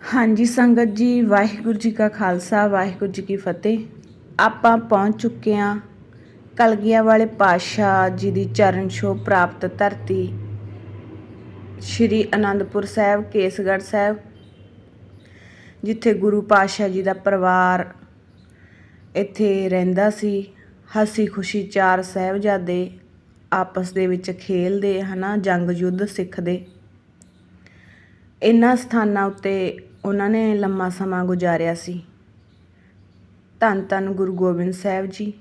ਹਾਂਜੀ, ਸੰਗਤ ਜੀ, ਵਾਹਿਗੁਰੂ ਜੀ ਕਾ ਖਾਲਸਾ, ਵਾਹਿਗੁਰੂ ਜੀ ਕੀ ਫਤਿਹ। ਆਪਾਂ ਪਹੁੰਚ ਚੁੱਕੇ ਹਾਂ ਕਲਗੀਆਂ ਵਾਲੇ ਪਾਤਸ਼ਾਹ ਜੀ ਦੀ ਚਰਨ ਛੋਹ ਪ੍ਰਾਪਤ ਧਰਤੀ, ਸ਼੍ਰੀ ਅਨੰਦਪੁਰ ਸਾਹਿਬ, ਕੇਸਗੜ੍ਹ ਸਾਹਿਬ, ਜਿੱਥੇ ਗੁਰੂ ਪਾਤਸ਼ਾਹ ਜੀ ਦਾ ਪਰਿਵਾਰ ਇੱਥੇ ਰਹਿੰਦਾ ਸੀ। ਹਸੀ ਖੁਸ਼ੀ ਚਾਰ ਸਾਹਿਬਜ਼ਾਦੇ ਆਪਸ ਦੇ ਵਿੱਚ ਖੇਲਦੇ, ਹਨਾ ਜੰਗ ਯੁੱਧ ਸਿੱਖਦੇ। ਇਹਨਾਂ ਸਥਾਨਾਂ ਉੱਤੇ ਉਹਨਾਂ ਨੇ ਲੰਮਾ ਸਮਾਂ ਗੁਜ਼ਾਰਿਆ ਸੀ। ਧੰਨ ਧੰਨ ਗੁਰੂ ਗੋਬਿੰਦ ਸਾਹਿਬ ਜੀ।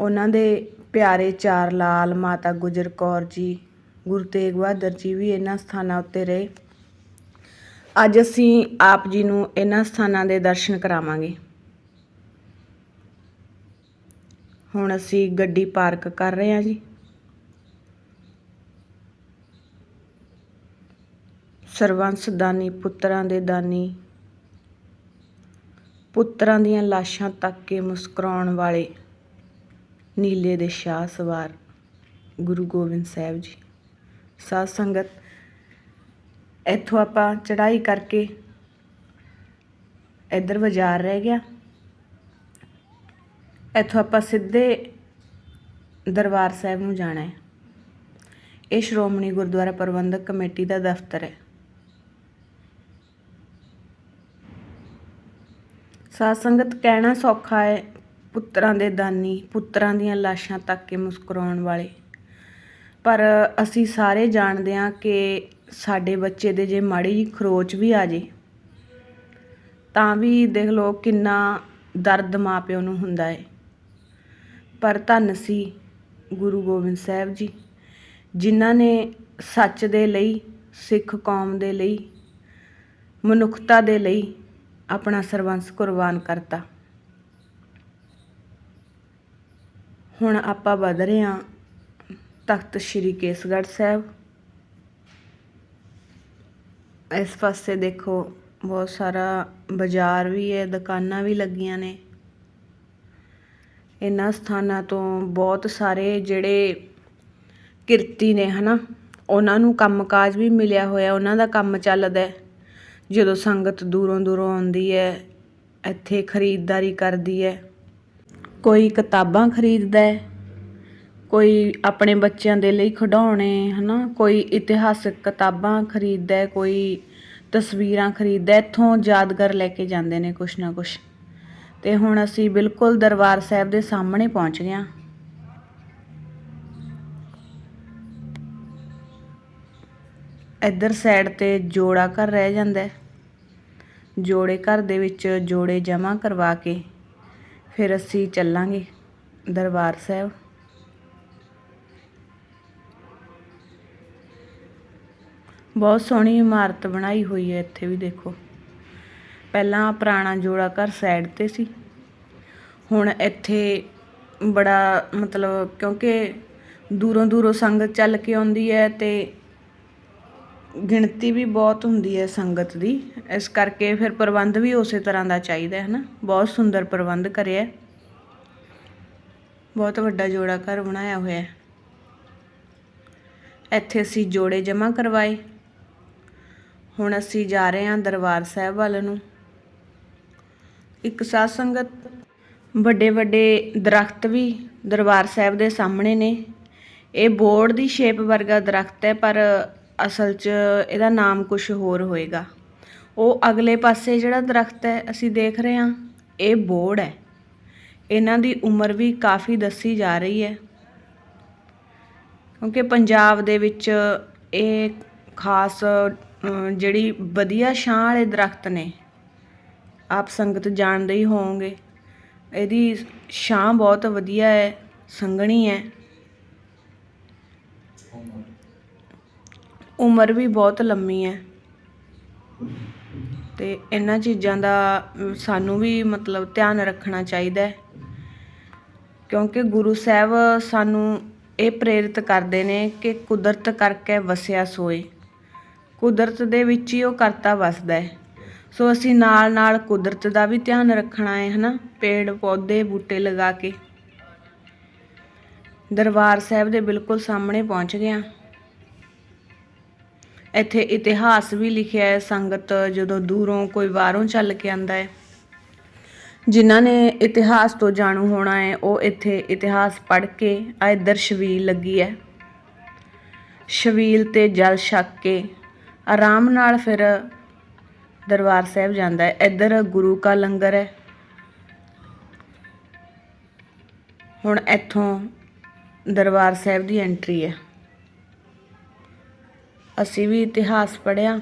ਉਹਨਾਂ ਦੇ ਪਿਆਰੇ ਚਾਰ ਲਾਲ ਮਾਤਾ ਗੁਜਰ ਕੌਰ ਜੀ, ਗੁਰੂ ਤੇਗ ਬਹਾਦਰ ਜੀ ਵੀ ਇਹਨਾਂ ਸਥਾਨਾਂ ਉੱਤੇ ਰਹੇ। ਅੱਜ ਅਸੀਂ ਆਪ ਜੀ ਨੂੰ ਇਹਨਾਂ ਸਥਾਨਾਂ ਦੇ ਦਰਸ਼ਨ ਕਰਾਵਾਂਗੇ। ਹੁਣ ਅਸੀਂ ਗੱਡੀ ਪਾਰਕ ਕਰ ਰਹੇ ਹਾਂ ਜੀ। ਸਰਵੰਸ ਦਾਨੀ, ਪੁੱਤਰਾਂ ਦੇ ਦਾਨੀ। ਪੁੱਤਰਾਂ ਦੀਆਂ ਲਾਸ਼ਾਂ ਤੱਕ ਕੇ ਮੁਸਕਰਾਉਣ ਵਾਲੇ ਨੀਲੇ ਦੇ ਸ਼ਾਹ ਸਵਾਰ ਗੁਰੂ ਗੋਬਿੰਦ ਸਾਹਿਬ ਜੀ। ਸਾਧ ਸੰਗਤ, ਇੱਥੋਂ ਆਪਾਂ ਚੜ੍ਹਾਈ ਕਰਕੇ ਇੱਧਰ ਬਾਜ਼ਾਰ ਰਹਿ ਗਿਆ। ਇੱਥੋਂ ਆਪਾਂ ਸਿੱਧੇ ਦਰਬਾਰ ਸਾਹਿਬ ਨੂੰ ਜਾਣਾ ਹੈ। ਇਹ ਸ਼੍ਰੋਮਣੀ ਗੁਰਦੁਆਰਾ ਪ੍ਰਬੰਧਕ ਕਮੇਟੀ ਦਾ ਦਫ਼ਤਰ ਹੈ। ਸਾਧ ਸੰਗਤ ਕਹਿਣਾ ਸੌਖਾ ਹੈ, ਪੁੱਤਰਾਂ ਦੇ ਦਾਨੀ, ਪੁੱਤਰਾਂ ਦੀਆਂ ਲਾਸ਼ਾਂ ਤੱਕ ਕੇ ਮੁਸਕਰਾਉਣ ਵਾਲੇ। ਪਰ ਅਸੀਂ ਸਾਰੇ ਜਾਣਦੇ ਹਾਂ ਕਿ ਸਾਡੇ ਬੱਚੇ ਦੇ ਜੇ ਮਾੜੀ ਜਿਹੀ ਖਰੋਚ ਵੀ ਆ ਜੇ, ਤਾਂ ਵੀ ਦੇਖ ਲਓ ਕਿੰਨਾ ਦਰਦ ਮਾਪਿਓ ਨੂੰ ਹੁੰਦਾ ਹੈ। ਪਰ ਧੰਨ ਸੀ ਗੁਰੂ ਗੋਬਿੰਦ ਸਾਹਿਬ ਜੀ, ਜਿਨ੍ਹਾਂ ਨੇ ਸੱਚ ਦੇ ਲਈ, ਸਿੱਖ ਕੌਮ ਦੇ ਲਈ, ਮਨੁੱਖਤਾ ਦੇ ਲਈ ਆਪਣਾ ਸਰਬੰਸ ਕੁਰਬਾਨ ਕਰਤਾ। ਹੁਣ ਆਪਾਂ ਵਧ ਰਹੇ ਹਾਂ ਤਖਤ ਸ੍ਰੀ ਕੇਸਗੜ੍ਹ ਸਾਹਿਬ। ਇਸ ਪਾਸੇ ਦੇਖੋ, ਬਹੁਤ ਸਾਰਾ ਬਾਜ਼ਾਰ ਵੀ ਹੈ, ਦੁਕਾਨਾਂ ਵੀ ਲੱਗੀਆਂ ਨੇ। ਇਹਨਾਂ ਸਥਾਨਾਂ ਤੋਂ ਬਹੁਤ ਸਾਰੇ ਜਿਹੜੇ ਕਿਰਤੀ ਨੇ, ਹਨਾ, ਉਹਨਾਂ ਨੂੰ ਕੰਮਕਾਜ ਵੀ ਮਿਲਿਆ ਹੋਇਆ, ਉਹਨਾਂ ਦਾ ਕੰਮ ਚੱਲਦਾ ਜਦੋਂ ਸੰਗਤ ਦੂਰੋਂ ਦੂਰੋਂ ਆਉਂਦੀ ਹੈ, ਇੱਥੇ ਖਰੀਦਦਾਰੀ ਕਰਦੀ ਹੈ। ਕੋਈ ਕਿਤਾਬਾਂ ਖਰੀਦਦਾ ਹੈ, ਕੋਈ ਆਪਣੇ ਬੱਚਿਆਂ ਦੇ ਲਈ ਖਿਡੌਣੇ, ਹਨਾ? ਕੋਈ ਇਤਿਹਾਸਕ ਕਿਤਾਬਾਂ ਖਰੀਦਦਾ ਹੈ, ਕੋਈ ਤਸਵੀਰਾਂ ਖਰੀਦਦਾ ਇੱਥੋਂ ਯਾਦਗਾਰ ਲੈ ਕੇ ਜਾਂਦੇ ਨੇ ਕੁਛ ਨਾ ਕੁਛ। ਤੇ ਹੁਣ ਅਸੀਂ ਬਿਲਕੁਲ ਦਰਬਾਰ ਸਾਹਿਬ ਦੇ ਸਾਹਮਣੇ ਪਹੁੰਚ ਗਏ ਹਾਂ। ਇੱਧਰ ਸਾਈਡ ਤੇ ਜੋੜਾ ਘਰ ਰਹਿ ਜਾਂਦਾ ਜੋੜੇ ਘਰ ਦੇ ਵਿੱਚ ਜੋੜੇ ਜਮ੍ਹਾਂ ਕਰਵਾ ਕੇ ਫਿਰ ਅਸੀਂ ਚੱਲਾਂਗੇ ਦਰਬਾਰ ਸਾਹਿਬ। ਬਹੁਤ ਸੋਹਣੀ ਇਮਾਰਤ ਬਣਾਈ ਹੋਈ ਹੈ, ਇੱਥੇ ਵੀ ਦੇਖੋ। ਪਹਿਲਾਂ ਪੁਰਾਣਾ ਜੋੜਾ ਘਰ ਸਾਈਡ ਤੇ ਸੀ। ਹੁਣ ਇੱਥੇ ਬੜਾ ਮਤਲਬ ਕਿਉਂਕਿ ਦੂਰੋਂ ਦੂਰੋਂ ਸੰਗਤ ਚੱਲ ਕੇ ਆਉਂਦੀ ਹੈ ਤੇ ਗਿਣਤੀ ਵੀ ਬਹੁਤ ਹੁੰਦੀ ਹੈ ਸੰਗਤ ਦੀ। ਇਸ ਕਰਕੇ ਫਿਰ ਪ੍ਰਬੰਧ ਵੀ ਉਸੇ ਤਰ੍ਹਾਂ ਦਾ ਚਾਹੀਦਾ ਹੈ ਨਾ। ਬਹੁਤ ਸੁੰਦਰ ਪ੍ਰਬੰਧ ਕਰਿਆ ਬਹੁਤ ਵੱਡਾ ਜੋੜਾ ਘਰ ਬਣਾਇਆ ਹੋਇਆ ਹੈ। ਇੱਥੇ ਅਸੀਂ ਜੋੜੇ ਜਮ੍ਹਾਂ ਕਰਵਾਏ। ਹੁਣ ਅਸੀਂ ਜਾ ਰਹੇ ਹਾਂ ਦਰਬਾਰ ਸਾਹਿਬ ਵੱਲ ਨੂੰ। ਇੱਕ ਸਾਧ ਸੰਗਤ ਵੱਡੇ ਵੱਡੇ ਦਰਖਤ ਵੀ ਦਰਬਾਰ ਸਾਹਿਬ ਦੇ ਸਾਹਮਣੇ ਨੇ। ਇਹ ਬੋਰਡ ਦੀ ਸ਼ੇਪ ਵਰਗਾ ਦਰਖਤ ਹੈ, ਪਰ ਅਸਲ 'ਚ ਇਹਦਾ ਨਾਮ ਕੁਝ ਹੋਰ ਹੋਏਗਾ। ਉਹ ਅਗਲੇ ਪਾਸੇ ਜਿਹੜਾ ਦਰਖਤ ਹੈ, ਅਸੀਂ ਦੇਖ ਰਹੇ ਹਾਂ, ਇਹ ਬੋਰਡ ਹੈ। ਇਹਨਾਂ ਦੀ ਉਮਰ ਵੀ ਕਾਫੀ ਦੱਸੀ ਜਾ ਰਹੀ ਹੈ। ਕਿਉਂਕਿ ਪੰਜਾਬ ਦੇ ਵਿੱਚ ਇਹ ਖਾਸ ਜਿਹੜੀ ਵਧੀਆ ਛਾਂ ਵਾਲੇ ਦਰਖਤ ਨੇ, ਆਪ ਸੰਗਤ ਜਾਣਦੇ ਹੀ ਹੋਵੋਗੇ। ਇਹਦੀ ਛਾਂ ਬਹੁਤ ਵਧੀਆ ਹੈ, ਸੰਘਣੀ ਹੈ। ਉਮਰ ਵੀ ਬਹੁਤ ਲੰਮੀ ਹੈ। ਅਤੇ ਇਹਨਾਂ ਚੀਜ਼ਾਂ ਦਾ ਸਾਨੂੰ ਵੀ ਮਤਲਬ ਧਿਆਨ ਰੱਖਣਾ ਚਾਹੀਦਾ ਕਿਉਂਕਿ ਗੁਰੂ ਸਾਹਿਬ ਸਾਨੂੰ ਇਹ ਪ੍ਰੇਰਿਤ ਕਰਦੇ ਨੇ ਕਿ ਕੁਦਰਤ ਕਰਕੇ ਵਸਿਆ ਸੋਏ। ਕੁਦਰਤ ਦੇ ਵਿੱਚ ਹੀ ਉਹ ਕਰਤਾ ਵਸਦਾ ਹੈ। ਸੋ ਅਸੀਂ ਨਾਲ ਨਾਲ ਕੁਦਰਤ ਦਾ ਵੀ ਧਿਆਨ ਰੱਖਣਾ ਹੈ, ਹਨਾ? ਪੇੜ, ਪੌਦੇ, ਬੂਟੇ ਲਗਾ ਕੇ। ਦਰਬਾਰ ਸਾਹਿਬ ਦੇ ਬਿਲਕੁਲ ਸਾਹਮਣੇ ਪਹੁੰਚ ਗਿਆ। ਇੱਥੇ ਇਤਿਹਾਸ ਵੀ ਲਿਖਿਆ ਹੈ, ਸੰਗਤ ਜਦੋਂ ਦੂਰੋਂ ਕੋਈ ਬਾਹਰੋਂ ਚੱਲ ਕੇ ਆਂਦਾ ਹੈ। ਜਿਨ੍ਹਾਂ ਨੇ ਇਤਿਹਾਸ ਤੋਂ ਜਾਣੂ ਹੋਣਾ ਹੈ, ਉਹ ਇੱਥੇ ਇਤਿਹਾਸ ਪੜ੍ਹ ਕੇ ਆ ਇੱਧਰ ਛਬੀਲ ਲੱਗੀ ਹੈ। ਛਬੀਲ ਤੇ ਜਲ ਛਕ ਕੇ ਆਰਾਮ ਨਾਲ ਫਿਰ ਦਰਬਾਰ ਸਾਹਿਬ ਜਾਂਦਾ ਹੈ। ਇੱਧਰ ਗੁਰੂ ਕਾ ਲੰਗਰ ਹੈ। ਹੁਣ ਇੱਥੋਂ ਦਰਬਾਰ ਸਾਹਿਬ ਦੀ ਐਂਟਰੀ ਹੈ। ਅਸੀਂ ਵੀ ਇਤਿਹਾਸ ਪੜ੍ਹਿਆ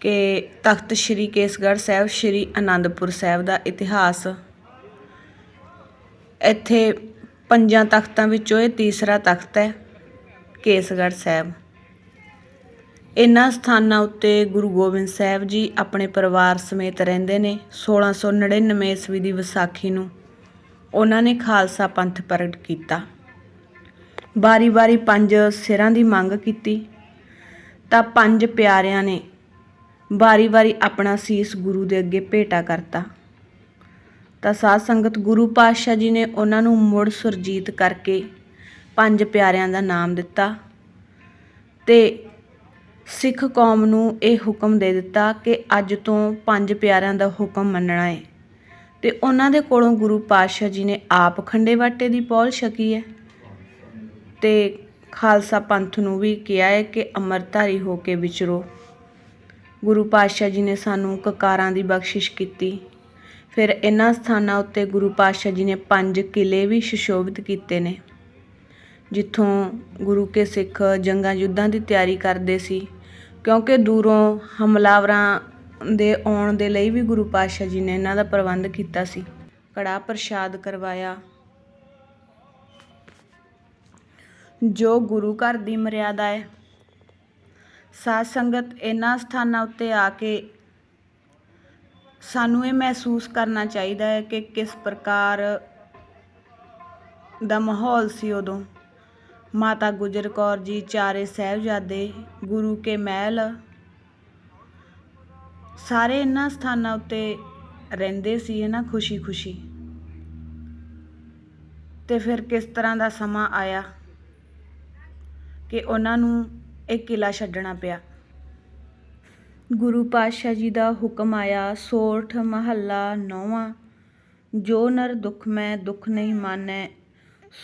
ਕਿ ਤਖਤ ਸ੍ਰੀ ਕੇਸਗੜ੍ਹ ਸਾਹਿਬ, ਸ੍ਰੀ ਅਨੰਦਪੁਰ ਸਾਹਿਬ ਦਾ ਇਤਿਹਾਸ। ਇੱਥੇ ਪੰਜਾਂ ਤਖਤਾਂ ਵਿੱਚੋਂ ਇਹ ਤੀਸਰਾ ਤਖਤ ਹੈ, ਕੇਸਗੜ੍ਹ ਸਾਹਿਬ। ਇਨ੍ਹਾਂ ਸਥਾਨਾਂ ਉੱਤੇ ਗੁਰੂ ਗੋਬਿੰਦ ਸਾਹਿਬ ਜੀ ਆਪਣੇ ਪਰਿਵਾਰ ਸਮੇਤ ਰਹਿੰਦੇ ਨੇ 1699 ਈਸਵੀ ਦੀ ਵਿਸਾਖੀ ਨੂੰ। ਉਹਨਾਂ ਨੇ ਖਾਲਸਾ ਪੰਥ ਪ੍ਰਗਟ ਕੀਤਾ। ਬਾਰੀ-ਬਾਰੀ ਪੰਜ ਸਿਰਾਂ ਦੀ ਮੰਗ ਕੀਤੀ, ਤਾਂ ਪੰਜ ਪਿਆਰਿਆਂ ਨੇ ਬਾਰੀ-ਬਾਰੀ ਆਪਣਾ ਸੀਸ ਗੁਰੂ ਦੇ ਅੱਗੇ ਭੇਟਾ ਕਰਤਾ। ਤਾਂ ਸਾਧ ਸੰਗਤ ਗੁਰੂ ਪਾਤਸ਼ਾਹ ਜੀ ਨੇ ਉਹਨਾਂ ਨੂੰ ਮੁੜ ਸੁਰਜੀਤ ਕਰਕੇ ਪੰਜ ਪਿਆਰਿਆਂ ਦਾ ਨਾਮ ਦਿੱਤਾ ਤੇ ਸਿੱਖ ਕੌਮ ਨੂੰ ਇਹ ਹੁਕਮ ਦੇ ਦਿੱਤਾ ਕਿ ਅੱਜ ਤੋਂ ਪੰਜ ਪਿਆਰਿਆਂ ਦਾ ਹੁਕਮ ਮੰਨਣਾ ਹੈ ਤੇ ਉਹਨਾਂ ਦੇ ਕੋਲੋਂ ਗੁਰੂ ਪਾਤਸ਼ਾਹ ਜੀ ਨੇ ਆਪ ਖੰਡੇ ਵਾਟੇ ਦੀ ਪੌਲ ਛਕੀ ਹੈ। ਤੇ ਖਾਲਸਾ ਪੰਥ ਨੂੰ ਵੀ ਕਿਹਾ ਹੈ ਕਿ ਅੰਮ੍ਰਿਤਧਾਰੀ ਹੋ ਕੇ ਵਿਚਰੋ। ਗੁਰੂ ਪਾਤਸ਼ਾਹ ਜੀ ਨੇ ਸਾਨੂੰ ਕਕਾਰਾਂ ਦੀ ਬਖਸ਼ਿਸ਼ ਕੀਤੀ। ਫਿਰ ਇਹਨਾਂ ਸਥਾਨਾਂ ਉੱਤੇ ਗੁਰੂ ਪਾਤਸ਼ਾਹ ਜੀ ਨੇ ਪੰਜ ਕਿਲੇ ਵੀ ਸੁਸ਼ੋਭਿਤ ਕੀਤੇ ਨੇ। ਜਿੱਥੋਂ ਗੁਰੂ ਕੇ ਸਿੱਖ ਜੰਗਾਂ ਯੁੱਧਾਂ ਦੀ ਤਿਆਰੀ ਕਰਦੇ ਸੀ, ਕਿਉਂਕਿ ਦੂਰੋਂ ਹਮਲਾਵਰਾਂ ਦੇ ਆਉਣ ਦੇ ਲਈ ਵੀ ਗੁਰੂ ਪਾਤਸ਼ਾਹ ਜੀ ਨੇ ਇਹਨਾਂ ਦਾ ਪ੍ਰਬੰਧ ਕੀਤਾ ਸੀ। ਕੜਾ ਪ੍ਰਸ਼ਾਦ ਕਰਵਾਇਆ ਜੋ ਗੁਰੂ ਘਰ ਦੀ ਮਰਿਆਦਾ ਹੈ। ਸਾਧ ਸੰਗਤ ਇਹਨਾਂ ਸਥਾਨਾਂ ਉੱਤੇ ਆ ਕੇ ਸਾਨੂੰ ਇਹ ਮਹਿਸੂਸ ਕਰਨਾ ਚਾਹੀਦਾ ਹੈ ਕਿ ਕਿਸ ਪ੍ਰਕਾਰ ਦਾ ਮਾਹੌਲ ਸੀ ਉਦੋਂ। ਮਾਤਾ ਗੁਜਰ ਕੌਰ ਜੀ, ਚਾਰੇ ਸਾਹਿਬਜ਼ਾਦੇ, ਗੁਰੂ ਕੇ ਮਹਿਲ, ਸਾਰੇ ਇਹਨਾਂ ਸਥਾਨਾਂ ਉੱਤੇ ਰਹਿੰਦੇ ਸੀ ਹੈ ਨਾ ਖੁਸ਼ੀ-ਖੁਸ਼ੀ। ਤੇ ਫਿਰ ਕਿਸ ਤਰ੍ਹਾਂ ਦਾ ਸਮਾਂ ਆਇਆ? ਕਿ ਉਹਨਾਂ ਨੂੰ ਇਹ ਕਿਲ੍ਹਾ ਛੱਡਣਾ ਪਿਆ। ਗੁਰੂ ਪਾਤਸ਼ਾਹ ਜੀ ਦਾ ਹੁਕਮ ਆਇਆ, ਸੋਠ ਮਹੱਲਾ ਨੌਵਾਂ, ਜੋ ਨਰ ਦੁਖ ਮੈਂ ਦੁਖ ਨਹੀਂ ਮਾਨੈ,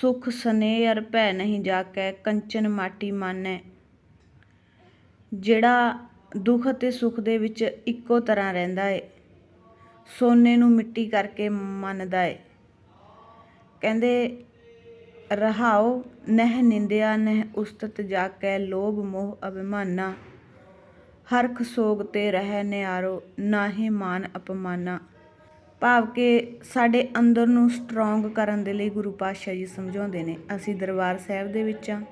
ਸੁਖ ਸਨੇਹ ਅਰ ਭੈ ਨਹੀਂ ਜਾਕੈ, ਕੰਚਨ ਮਾਟੀ ਮਾਨੈ। ਜਿਹੜਾ ਦੁੱਖ ਅਤੇ ਸੁੱਖ ਦੇ ਵਿੱਚ ਇੱਕੋ ਤਰ੍ਹਾਂ ਰਹਿੰਦਾ ਏ, ਸੋਨੇ ਨੂੰ ਮਿੱਟੀ ਕਰਕੇ ਮੰਨਦਾ ਏ। ਕਹਿੰਦੇ ਰਹਾਉ, ਨਹਿ ਨਿੰਦਿਆ, ਨਹਿ ਉਸਤਤ ਜਾਕੈ, ਲੋਭ ਮੋਹ ਅਭਿਮਾਨਾ। ਹਰਖ ਸੋਗ ਤੇ ਰਹਿ ਨਿਆਰੋ, ਨਾਹੀ ਮਾਨ ਅਪਮਾਨਾ। ਭਾਵ ਕਿ ਸਾਡੇ ਅੰਦਰ ਨੂੰ ਸਟਰੋਂਗ ਕਰਨ ਦੇ ਲਈ ਗੁਰੂ ਪਾਤਸ਼ਾਹ ਜੀ ਸਮਝਾਉਂਦੇ ਨੇ, ਅਸੀਂ ਦਰਬਾਰ ਸਾਹਿਬ ਦੇ ਵਿੱਚ ਆ।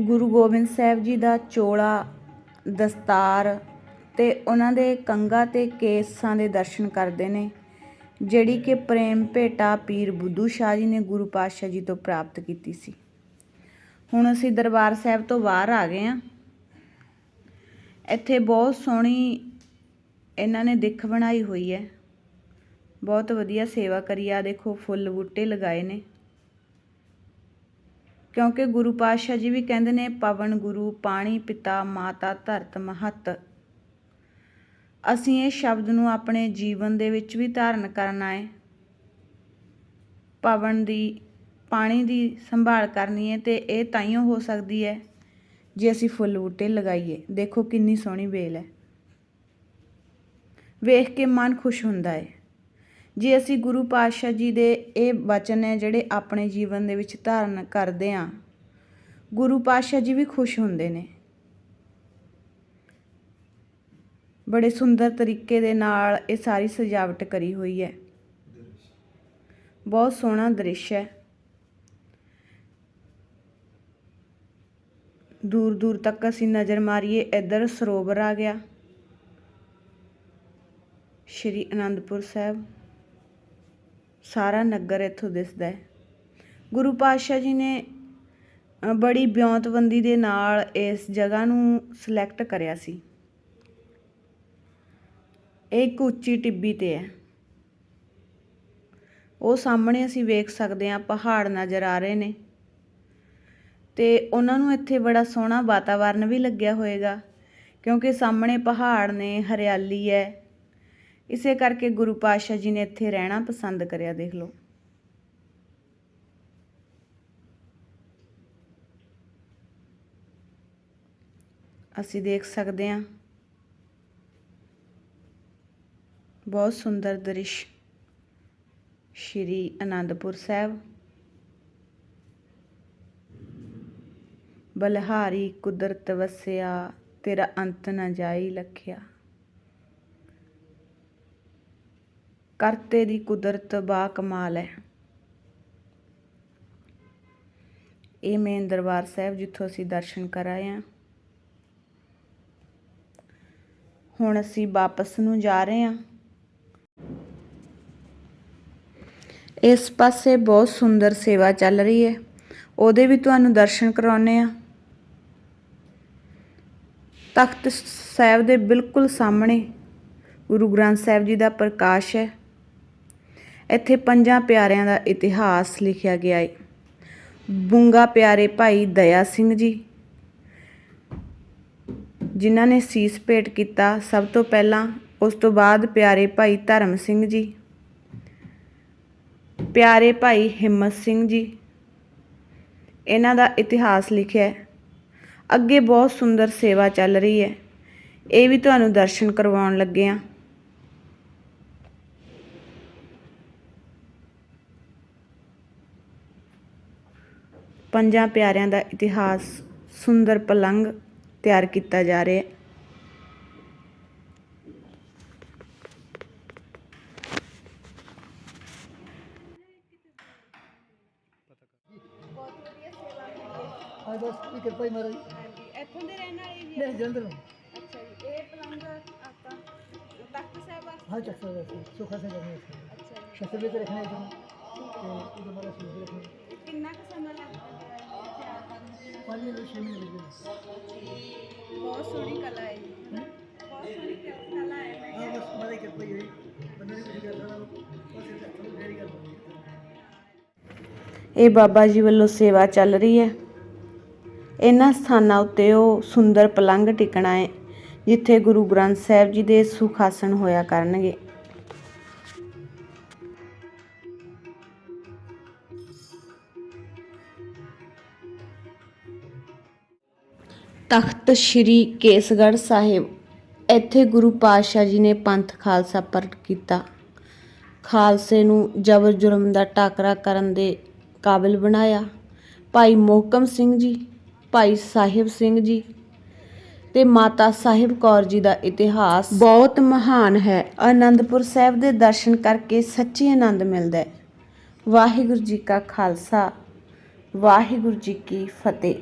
ਗੁਰੂ ਗੋਬਿੰਦ ਸਾਹਿਬ ਜੀ ਦਾ ਚੋਲਾ, ਦਸਤਾਰ ਤੇ ਉਹਨਾਂ ਦੇ ਕੰਗਾ ਤੇ ਕੇਸਾਂ ਦੇ ਦਰਸ਼ਨ ਕਰਦੇ ਨੇ। ਜਿਹੜੀ ਕਿ ਪ੍ਰੇਮ ਭੇਟਾ ਪੀਰ ਬੁੱਧੂ ਸ਼ਾਹ ਜੀ ਨੇ ਗੁਰੂ ਪਾਤਸ਼ਾਹ ਜੀ ਤੋਂ ਪ੍ਰਾਪਤ ਕੀਤੀ ਸੀ। ਹੁਣ ਅਸੀਂ ਦਰਬਾਰ ਸਾਹਿਬ ਤੋਂ ਬਾਹਰ ਆ ਗਏ ਆ ਇੱਥੇ ਬਹੁਤ ਸੋਹਣੀ ਇਹਨਾਂ ਨੇ ਦਿੱਖ ਬਣਾਈ ਹੋਈ ਹੈ। ਬਹੁਤ ਵਧੀਆ ਸੇਵਾ ਕਰੀ ਆ, ਦੇਖੋ ਫੁੱਲ ਬੂਟੇ ਲਗਾਏ ਨੇ। ਕਿਉਂਕਿ ਗੁਰੂ ਪਾਤਸ਼ਾਹ ਜੀ ਵੀ ਕਹਿੰਦੇ ਨੇ, ਪਵਨ ਗੁਰੂ, ਪਾਣੀ ਪਿਤਾ, ਮਾਤਾ, ਧਰਤ ਮਹਤ। ਅਸੀਂ ਇਹ ਸ਼ਬਦ ਨੂੰ ਆਪਣੇ ਜੀਵਨ ਦੇ ਵਿੱਚ ਵੀ ਧਾਰਨ ਕਰਨਾ ਹੈ ਪਵਨ ਦੀ, ਪਾਣੀ ਦੀ ਸੰਭਾਲ ਕਰਨੀ ਹੈ ਤੇ ਇਹ ਤਾਈਓ ਹੋ ਸਕਦੀ ਹੈ ਜੇ ਅਸੀਂ ਫੁੱਲ ਬੂਟੇ ਲਗਾਈਏ। ਦੇਖੋ ਕਿੰਨੀ ਸੋਹਣੀ ਵੇਲ ਹੈ ਵੇਖ ਕੇ ਮਨ ਖੁਸ਼ ਹੁੰਦਾ ਹੈ ਜੇ ਅਸੀਂ ਗੁਰੂ ਪਾਤਸ਼ਾਹ ਜੀ ਦੇ ਇਹ ਵਚਨ ਹੈ ਜਿਹੜੇ ਆਪਣੇ ਜੀਵਨ ਦੇ ਵਿੱਚ ਧਾਰਨ ਕਰਦੇ ਆ, ਗੁਰੂ ਪਾਤਸ਼ਾਹ ਜੀ ਵੀ ਖੁਸ਼ ਹੁੰਦੇ ਨੇ। ਬੜੇ ਸੁੰਦਰ ਤਰੀਕੇ ਦੇ ਨਾਲ ਇਹ ਸਾਰੀ ਸਜਾਵਟ ਕਰੀ ਹੋਈ ਹੈ। ਬਹੁਤ ਸੋਹਣਾ ਦ੍ਰਿਸ਼ ਹੈ। ਦੂਰ ਦੂਰ ਤੱਕ ਅਸੀਂ ਨਜ਼ਰ ਮਾਰੀਏ, ਇੱਧਰ ਸਰੋਵਰ ਆ ਗਿਆ। ਸ਼੍ਰੀ ਅਨੰਦਪੁਰ ਸਾਹਿਬ। ਸਾਰਾ ਨਗਰ ਇੱਥੋਂ ਦਿਸਦਾ ਹੈ। ਗੁਰੂ ਪਾਤਸ਼ਾਹ ਜੀ ਨੇ ਬੜੀ ਬਿਉਂਤਬੰਦੀ ਦੇ ਨਾਲ ਇਸ ਜਗ੍ਹਾ ਨੂੰ ਸਿਲੈਕਟ ਕਰਿਆ ਸੀ। ਇਹ ਇੱਕ ਉੱਚੀ ਟਿੱਬੀ ਤੇ ਹੈ। ਉਹ ਸਾਹਮਣੇ ਅਸੀਂ ਵੇਖ ਸਕਦੇ ਹਾਂ, ਪਹਾੜ ਨਜ਼ਰ ਆ ਰਹੇ ਨੇ ਤੇ ਉਹਨਾਂ ਨੂੰ ਇੱਥੇ ਬੜਾ ਸੋਹਣਾ ਵਾਤਾਵਰਨ ਵੀ ਲੱਗਿਆ ਹੋਏਗਾ, ਕਿਉਂਕਿ ਸਾਹਮਣੇ ਪਹਾੜ ਨੇ, ਹਰਿਆਲੀ ਹੈ। ਇਸੇ ਕਰਕੇ ਗੁਰੂ ਪਾਤਸ਼ਾਹ ਜੀ ਨੇ ਇੱਥੇ ਰਹਿਣਾ ਪਸੰਦ ਕਰਿਆ, ਦੇਖ ਲਓ। ਅਸੀਂ ਦੇਖ ਸਕਦੇ ਹਾਂ ਬਹੁਤ ਸੁੰਦਰ ਦ੍ਰਿਸ਼ ਸ਼੍ਰੀ ਅਨੰਦਪੁਰ ਸਾਹਿਬ। ਬਲਹਾਰੀ ਕੁਦਰਤ ਵਸਿਆ, ਤੇਰਾ ਅੰਤ ਨਾ ਜਾਈ ਲਖਿਆ। ਕਰਤੇ ਦੀ ਕੁਦਰਤ ਬਾ ਕਮਾਲ ਹੈ ਇਹ ਮੇਨ ਦਰਬਾਰ ਸਾਹਿਬ ਜਿੱਥੋਂ ਅਸੀਂ ਦਰਸ਼ਨ ਕਰਾਏ ਆਏ ਹਾਂ ਹੁਣ ਅਸੀਂ ਵਾਪਸ ਨੂੰ ਜਾ ਰਹੇ ਹਾਂ ਇਸ ਪਾਸੇ ਬਹੁਤ ਸੁੰਦਰ ਸੇਵਾ ਚੱਲ ਰਹੀ ਹੈ। ਉਹਦੇ ਵੀ ਤੁਹਾਨੂੰ ਦਰਸ਼ਨ ਕਰਾਉਨੇ ਆ ਤਖਤ ਸਾਹਿਬ ਦੇ ਬਿਲਕੁਲ ਸਾਹਮਣੇ ਗੁਰੂ ਗ੍ਰੰਥ ਸਾਹਿਬ ਜੀ ਦਾ ਪ੍ਰਕਾਸ਼ ਹੈ। ਇੱਥੇ ਪੰਜਾਂ ਪਿਆਰਿਆਂ ਦਾ ਇਤਿਹਾਸ ਲਿਖਿਆ ਗਿਆ ਹੈ। ਬੁੰਗਾ ਪਿਆਰੇ ਭਾਈ ਦਇਆ ਸਿੰਘ ਜੀ, ਜਿਨ੍ਹਾਂ ਨੇ ਸੀਸ ਭੇਟ ਕੀਤਾ, ਸਭ ਤੋਂ ਪਹਿਲਾਂ ਉਸ ਤੋਂ ਬਾਅਦ ਪਿਆਰੇ ਭਾਈ ਧਰਮ ਸਿੰਘ ਜੀ ਪਿਆਰੇ ਭਾਈ ਹਿੰਮਤ ਸਿੰਘ ਜੀ, ਇਹਨਾਂ ਦਾ ਇਤਿਹਾਸ ਲਿਖਿਆ ਹੈ। ਅੱਗੇ ਬਹੁਤ ਸੁੰਦਰ ਸੇਵਾ ਚੱਲ ਰਹੀ ਹੈ। ਇਹ ਵੀ ਤੁਹਾਨੂੰ ਦਰਸ਼ਨ ਕਰਵਾਉਣ ਲੱਗੇ ਆ ਪੰਜਾਂ ਪਿਆਰਿਆਂ ਦਾ ਇਤਿਹਾਸ ਸੁੰਦਰ ਪਲੰਗ ਤਿਆਰ ਕੀਤਾ ਜਾ ਰਿਹਾ ਹੈ। ਬਸ ਕੀ ਕਿਰਪਾ ਹੀ ਮਹਾਰਾਜ। ਇੱਥੋਂ ਦੇ ਰਹਿਣ ਵਾਲੇ ਜੀ? ਮੈਂ ਜਲੰਧਰ ਨੂੰ ਅੱਛਾ ਜੀ ਇਹ ਪਲੰਗ ਆਪਾਂ ਤਖਤ ਸਾਹਿਬ ਆ ਹਾਂ ਚੱਕ ਸਕਦਾ ਸੀ ਸੁਖਾ ਸੇ ਕਰਨੇ ਸੀ ਅੱਛਾ ਜੀ। ਸ਼ਸਤਰ ਵੀ ਤੇ ਰੱਖਣੇ ਸੀ ਤੇ ਉਹਦੇ ਬਾਰੇ ਸੁਣ ਕੇ ਰੱਖਣੇ ਕਿੰਨਾ ਕੁ ਸਮਾਂ ਲੱਗਦਾ ਹੈ? ਕਰਨ ਨੂੰ? ਮਹੀਨੇ ਲੱਗੇ ਬਹੁਤ ਸੋਹਣੀ ਕਲਾ ਹੈ ਜੀ। ਬਹੁਤ ਸੋਹਣੀ ਕਲਾ ਹੈ। ਮੈਂ ਹਾਂ ਬਸ ਮਹਾਰਾਜ ਕਿਰਪਾ ਹੀ ਹੋਈ। ਬੰਦੇ ਨੇ ਕੁਝ ਕਰਦਾ ਬਸ ਇਹ ਤਾਂ ਤੁਹਾਨੂੰ ਫੇਰ ਹੀ ਕਰਦਾ ਇਹ ਬਾਬਾ ਜੀ ਵੱਲੋਂ ਸੇਵਾ ਚੱਲ ਰਹੀ ਹੈ। ਇਹਨਾਂ ਸਥਾਨਾਂ ਉੱਤੇ ਉਹ ਸੁੰਦਰ ਪਲੰਘ ਟਿਕਣਾ ਹੈ ਜਿੱਥੇ ਗੁਰੂ ਗ੍ਰੰਥ ਸਾਹਿਬ ਜੀ ਦੇ ਸੁਖਾਸਨ ਹੋਇਆ ਕਰਨਗੇ। ਤਖਤ ਸ੍ਰੀ ਕੇਸਗੜ੍ਹ ਸਾਹਿਬ, ਇੱਥੇ ਗੁਰੂ ਪਾਤਸ਼ਾਹ ਜੀ ਨੇ ਪੰਥ ਖਾਲਸਾ ਪ੍ਰਗਟ ਕੀਤਾ। ਖਾਲਸੇ ਨੂੰ ਜਬਰ ਜੁਰਮ ਦਾ ਟਾਕਰਾ ਕਰਨ ਦੇ ਕਾਬਿਲ ਬਣਾਇਆ। ਭਾਈ ਮੋਹਕਮ ਸਿੰਘ ਜੀ ਭਾਈ ਸਾਹਿਬ ਸਿੰਘ ਜੀ ਤੇ ਮਾਤਾ ਸਾਹਿਬ ਕੌਰ ਜੀ ਦਾ ਇਤਿਹਾਸ ਬਹੁਤ ਮਹਾਨ ਹੈ। ਆਨੰਦਪੁਰ ਸਾਹਿਬ ਦੇ ਦਰਸ਼ਨ ਕਰਕੇ ਸੱਚੀ ਆਨੰਦ ਮਿਲਦਾ ਹੈ। ਵਾਹਿਗੁਰੂ ਜੀ ਕਾ ਖਾਲਸਾ, ਵਾਹਿਗੁਰੂ ਜੀ ਕੀ ਫਤਿਹ।